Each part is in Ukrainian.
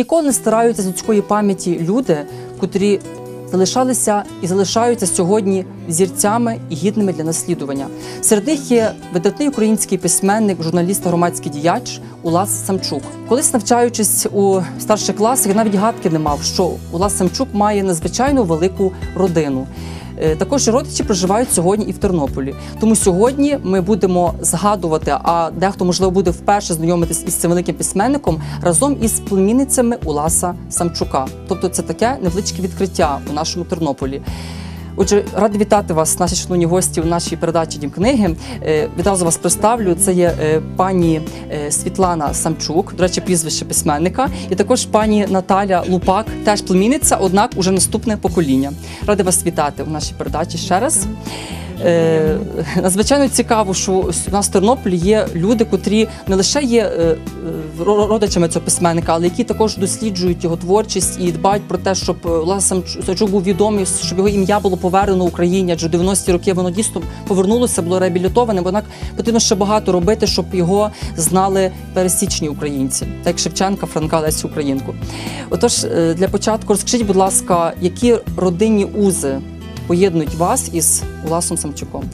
Ніколи не стараються з людської пам'яті люди, котрі залишалися і залишаються сьогодні зірцями і гідними для наслідування. Серед них є видатний український письменник, журналіст та громадський діяч Улас Самчук. Колись навчаючись у старших класах, я навіть гадки не мав, що Улас Самчук має надзвичайно велику родину. Е, Також родичі проживають сьогодні і в Тернополі. Тому сьогодні ми будемо згадувати, а дехто можливо буде вперше знайомитись із цим великим письменником разом із племінницями Уласа Самчука. Тобто, це таке невеличке відкриття у нашому Тернополі. Отже, ради вітати вас, наші шановні гості, у нашій передачі Дім книги. Е, Відразу вас представлю. Це є е, пані е, Світлана Самчук, до речі, прізвище письменника, і також пані Наталя Лупак, теж племінниця, однак уже наступне покоління. Ради вас вітати у нашій передачі ще раз. Е, надзвичайно цікаво, що у нас в Тернополі є люди, котрі не лише є е, е, ро- родичами цього письменника, але які також досліджують його творчість і дбають про те, щоб Олег Самчук був відомий, щоб його ім'я було повернено Україні, адже в 90-ті роки воно дійсно повернулося, було реабілітоване. Однак потрібно ще багато робити, щоб його знали пересічні українці, так як Шевченка, Франка, Лесі Українку. Отож, е, для початку розкажіть, будь ласка, які родинні узи поєднують вас із Уласом Самчуком?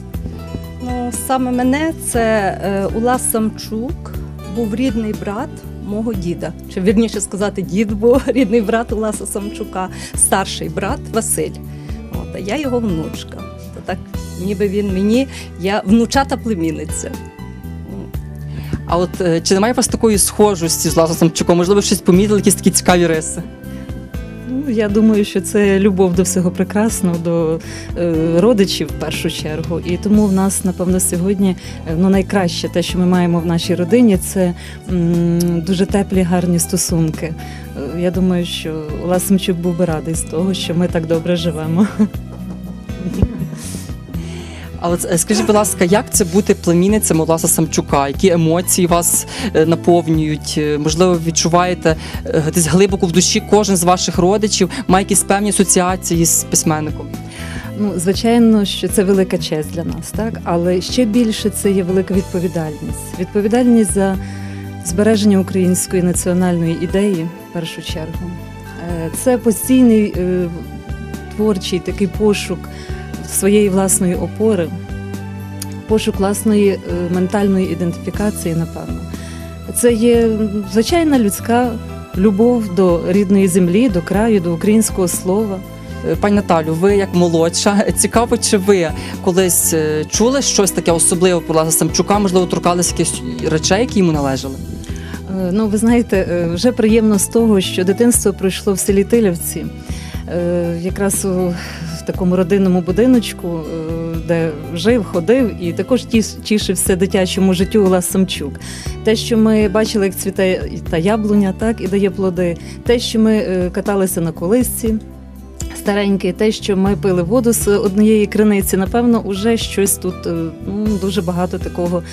Ну, саме мене це е, Улас Самчук, був рідний брат мого діда. Чи вірніше сказати, дід був рідний брат Уласа Самчука, старший брат Василь. От, а я його внучка. То так, ніби він мені, я внучата племінниця. А от е, чи немає у вас такої схожості з Уласом Самчуком? Можливо, щось помітили, якісь такі цікаві риси? Я думаю, що це любов до всього прекрасного, до е, родичів в першу чергу. І тому в нас, напевно, сьогодні е, ну, найкраще те, що ми маємо в нашій родині, це дуже теплі, гарні стосунки. Е, Я думаю, що Олег Семчук був би радий з того, що ми так добре живемо. А от е, скажіть, будь ласка, як це бути племінницями Уласа Самчука? Які емоції вас е, наповнюють? Е, Можливо, відчуваєте е, десь глибоко в душі кожен з ваших родичів має якісь певні асоціації з письменником? Ну, звичайно, що це велика честь для нас, так але ще більше це є велика відповідальність. Відповідальність за збереження української національної ідеї в першу чергу. Це постійний творчий такий пошук своєї власної опори, пошук власної е, ментальної ідентифікації, напевно. Це є звичайна людська любов до рідної землі, до краю, до українського слова. Е, Пані Наталю, ви як молодша, цікаво, чи ви колись е, чули щось таке особливе про Уласа Самчука? Можливо, торкалися якихось речей, які йому належали? Ну, ви знаєте, вже приємно з того, що дитинство пройшло в селі Тилівці, якраз у такому родинному будиночку, е, де жив, ходив і також тішився дитячому життю Олас Самчук. Те, що ми бачили, як цвіте та яблуня, так і дає плоди. Те, що ми е, каталися на колисці. Старенький, те, що ми пили воду з однієї криниці, напевно, уже щось тут е, ну, дуже багато такого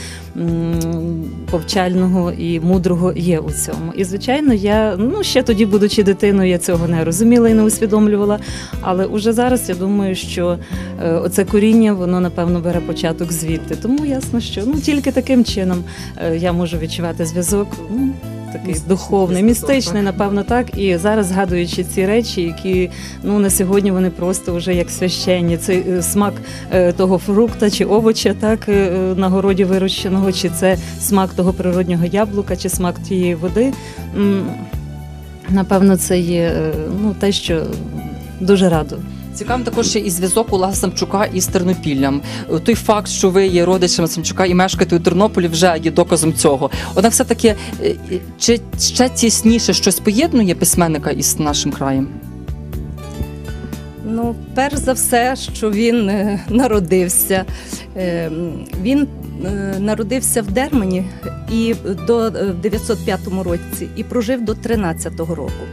повчального і мудрого є у цьому. І звичайно, я ну ще тоді, будучи дитиною, я цього не розуміла і не усвідомлювала. Але уже зараз я думаю, що е, оце коріння, воно напевно бере початок звідти. Тому ясно, що ну тільки таким чином е, я можу відчувати зв'язок. Ну, Такий Містичний духовний, містичний, напевно, так. І зараз згадуючи ці речі, які ну на сьогодні вони просто вже як священні. Цей е, смак е, того фрукта чи овоча, так е, на городі вирощеного, чи це смак того природнього яблука, чи смак тієї води. Напевно, це є ну, те, що дуже радує. Цікавим також є і зв'язок Уласа Самчука із Тернопіллям. Е, Той факт, що ви є родичами Самчука і мешкаєте у Тернополі, вже є доказом цього. Однак, все таки, е, е, чи ще тісніше щось поєднує письменника із нашим краєм? Ну, перш за все, що він народився. Він народився в Дермані і до е, 905 році і прожив до 13-го року.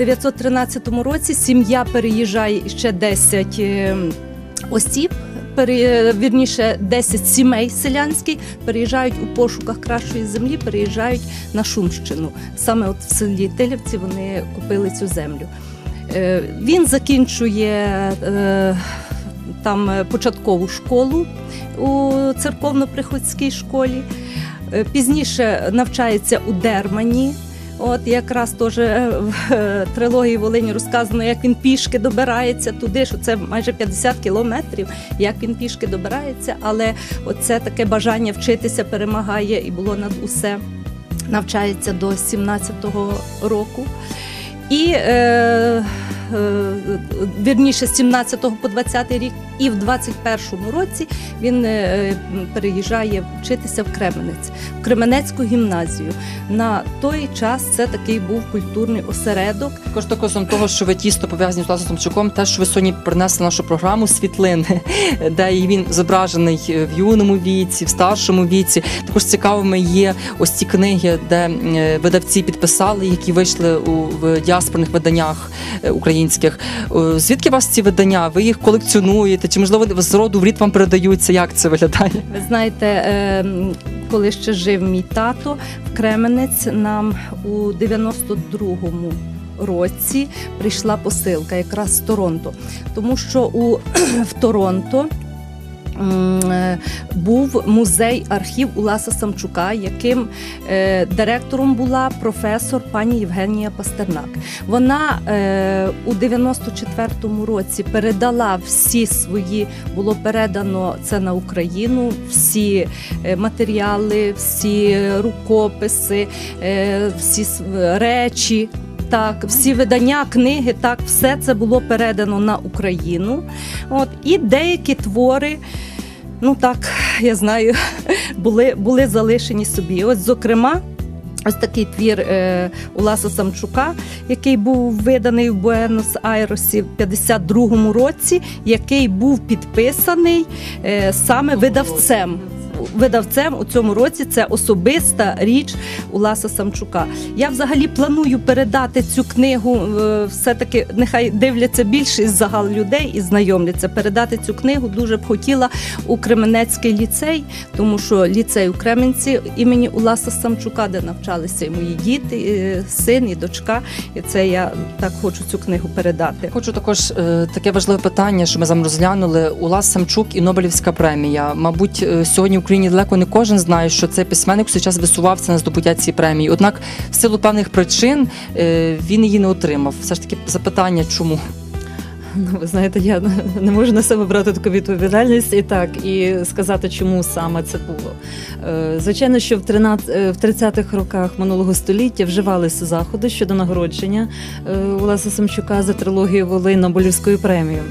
Е, с- 913 році сім'я переїжджає ще 10 е, осіб. пере- Вірніше 10 сімей селянських переїжджають у пошуках кращої землі, переїжджають на Шумщину. Саме от в селі Тилівці вони купили цю землю. Е, Він закінчує е, там початкову школу у церковно-приходській школі. Пізніше навчається у Дермані. От якраз теж е, в е, трилогії Волині розказано, як він пішки добирається туди, що це майже 50 кілометрів, як він пішки добирається, але оце таке бажання вчитися перемагає і було над усе. Навчається до 17-го року. І е, е, вірніше з 17 по 20 рік, і в 21-му році він е, переїжджає вчитися в Кременець, в Кременецьку гімназію. На той час це такий був культурний осередок. Також доказом того, що ви тісно пов'язані з Ласом Самчуком, те, що ви сьогодні принесли нашу програму світлини, де він зображений в юному віці, в старшому віці. Також цікавими є ось ці книги, де е, видавці підписали, які вийшли у в діаспорних виданнях е, українських. Е, Звідки у вас ці видання? Ви їх колекціонуєте? Чи можливо з роду в рід вам передаються? Як це виглядає? Ви знаєте, е, коли ще жив мій тато в Кременець, нам у 92-му році прийшла посилка якраз з Торонто, тому що у в Торонто. Е, Був музей архів Уласа Самчука, яким е, директором була професор пані Євгенія Пастернак. Вона е, у 94-му році передала всі свої, було передано це на Україну, всі матеріали, всі рукописи, всі речі. Так, всі видання, книги, так, все це було передано на Україну. От, і деякі твори, ну так, я знаю, були, були залишені собі. Ось, зокрема, ось такий твір е, Уласа Самчука, який був виданий в Буенос-Айресі в 52-му році, який був підписаний е, саме видавцем. Видавцем у цьому році це особиста річ Уласа Самчука. Я взагалі планую передати цю книгу. е, Все-таки нехай дивляться більшість загал людей і знайомляться. Передати цю книгу дуже б хотіла у Кременецький ліцей, тому що ліцей у Кременці імені Уласа Самчука, де навчалися і мої діти, і син і дочка. І це я так хочу цю книгу передати. Хочу також е, таке важливе питання, що ми з вами розглянули. Улас Самчук і Нобелівська премія. Мабуть, е, сьогодні в Україні далеко не кожен знає, що цей письменник все час висувався на здобуття цієї премії. Однак, в силу певних причин е, він її не отримав. Все ж таки запитання, чому? Ну, ви знаєте, я не можу на себе брати таку відповідальність і так, і сказати, чому саме це було. Е, Звичайно, що в 13, е, 30-х роках минулого століття вживалися заходи щодо нагородження Уласа Самчука за трилогію Волинь Нобелівською премією.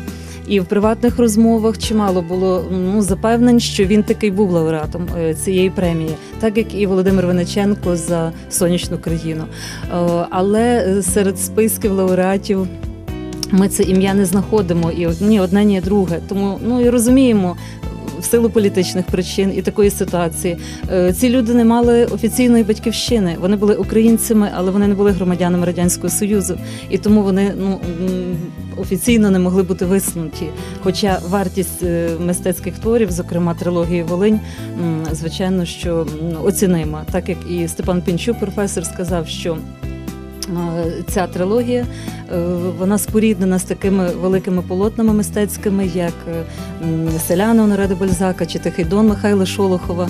І в приватних розмовах чимало було ну, запевнень, що він такий був лауреатом е, цієї премії, так як і Володимир Вениченко за сонячну країну. Е, Але е, серед списків лауреатів ми це ім'я не знаходимо, і ні одне, ні друге. Тому ну і розуміємо. В силу політичних причин і такої ситуації е, ці люди не мали офіційної батьківщини. Вони були українцями, але вони не були громадянами радянського союзу, і тому вони ну офіційно не могли бути висунуті. Хоча вартість е, мистецьких творів, зокрема трилогії Волинь, звичайно, що оцінима, так як і Степан Пінчук, професор, сказав, що ця трилогія е, вона споріднена з такими великими полотнами мистецькими, як е, Селяна Онореда Бальзака чи Тихий Дон Михайла Шолохова.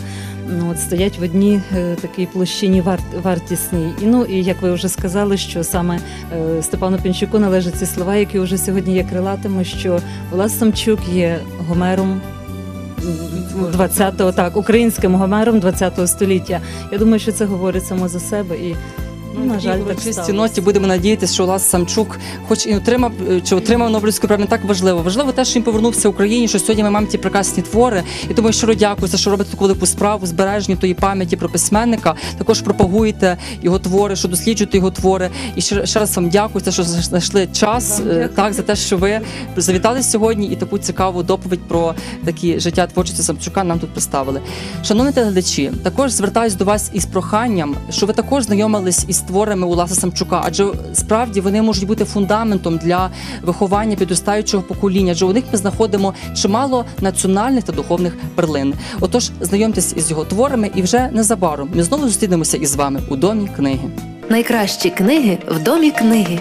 Ну, От стоять в одній е, такій площині вар, вартісній. І ну і як ви вже сказали, що саме е, Степану Пінчуку належать ці слова, які вже сьогодні є крилатими, що Влас Самчук є Гомером. 20-го, так, українським Гомером 20-го століття. Я думаю, що це говорить само за себе і ну, на жаль, так чисті сталося. ноті будемо надіятися, що Улас Самчук, хоч і отримав е, чи отримав Нобелівську премію, так важливо. Важливо те, що він повернувся в Україні, що сьогодні ми маємо ті прекрасні твори. І тому я щиро дякую за що робите таку велику справу збереження тої пам'яті про письменника. Також пропагуєте його твори, що досліджуєте його твори. І ще, ще раз вам дякую, за що знайшли час Вам е, так за те, що ви завітали сьогодні і таку цікаву доповідь про такі життя творчості Самчука нам тут представили. Шановні телеглядачі, також звертаюсь до вас із проханням, що ви також знайомились із творами Уласа Самчука, адже справді вони можуть бути фундаментом для виховання підростаючого покоління. Адже у них ми знаходимо чимало національних та духовних перлин. Отож, знайомтесь із його творами, і вже незабаром ми знову зустрінемося із вами у домі книги. Найкращі книги в домі книги.